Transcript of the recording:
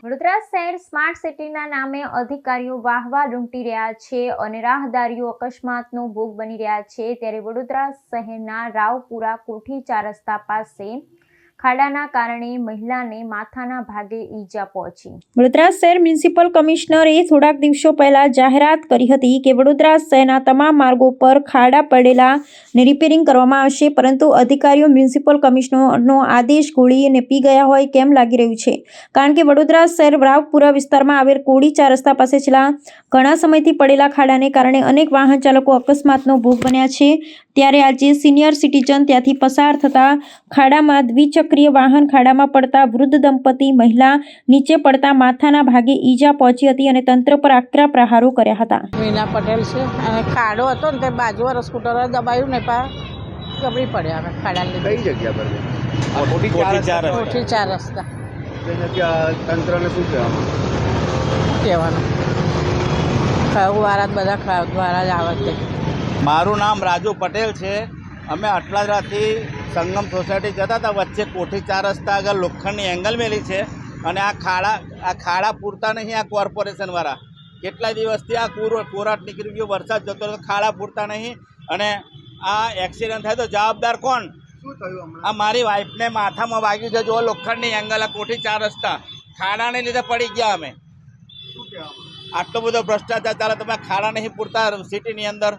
શહેર સ્માર્ટ સિટીના નામે અધિકારીઓ વાહવા લૂંટી રહ્યા છે અને રાહદારીઓ અકસ્માતનો ભોગ બની રહ્યા છે. ત્યારે વડોદરા શહેરના રાવપુરા કોઠી ચાર રસ્તા પાસે ખાડાના કારણે મહિલાને માથાના ભાગે ઈજા પહોંચી. વડોદરા શહેર મ્યુનિસિપલ કમિશનરે થોડાક દિવસો પહેલા જાહેરાત કરી હતી કે વડોદરા શહેરના તમામ માર્ગો પર ખાડા પડેલા ને રિપેરિંગ કરવામાં આવશે, પરંતુ અધિકારીઓ મ્યુનિસિપલ કમિશનરનો આદેશ ગોળી અને પી ગયા હોય કેમ લાગી રહ્યું છે? કારણ કે વડોદરા શહેર વરાવપુરા વિસ્તારમાં આવેલ કોડીચા રસ્તા પાસે છેલ્લા ઘણા સમયથી પડેલા ખાડાને કારણે અનેક વાહન ચાલકો અકસ્માતનો ભોગ બન્યા છે. ત્યારે આજે સિનિયર સિટીઝન ત્યાંથી પસાર થતા ખાડામાં દ્વિચક્રીય વાહન ખાડામાં પડતા વૃદ્ધ દંપતી મહિલા નીચે પડતા માથાના ભાગે ઈજા પહોંચી હતી અને તંત્ર પર આકરા પ્રહારો કર્યા હતા. મીના પટેલ છે. અને ખાડો હતો ને તે બાજુવાળા સ્કૂટર દબાયું ને પા ગબડી પડ્યા અમે ખાડા કઈ જગ્યા પર મોટી ચાર ચાર રસ્તા. ચાર રસ્તા. તે તંત્રને શું કહેવાનું? કહેવાનું. વાળા બધા ખાવ દ્વારા જ આવે છે. મારું નામ રાજુ પટેલ છે. અમે અટલાદરાથી સંગમ સોસાયટી જતા હતા. વચ્ચે કોઠી ચાર રસ્તા આગળ લોખંડની એંગલ મેલી છે અને આ ખાડા આ ખાડા પૂરતા નહીં આ કોર્પોરેશનવાળા કેટલા દિવસથી આ કુરો કોરાટ નીકળી ગયો. વરસાદ જતો ખાડા પૂરતા નહીં અને આ એક્સિડન્ટ થાય તો જવાબદાર કોણ? શું થયું આ મારી વાઈફને માથામાં વાગ્યું છે. જો લોખંડની એંગલ આ કોઠી ચાર રસ્તા. ખાડાને લીધે પડી ગયા અમે. આટલો બધો ભ્રષ્ટાચાર ચાલે તમે ખાડા નહીં પૂરતા સિટીની અંદર.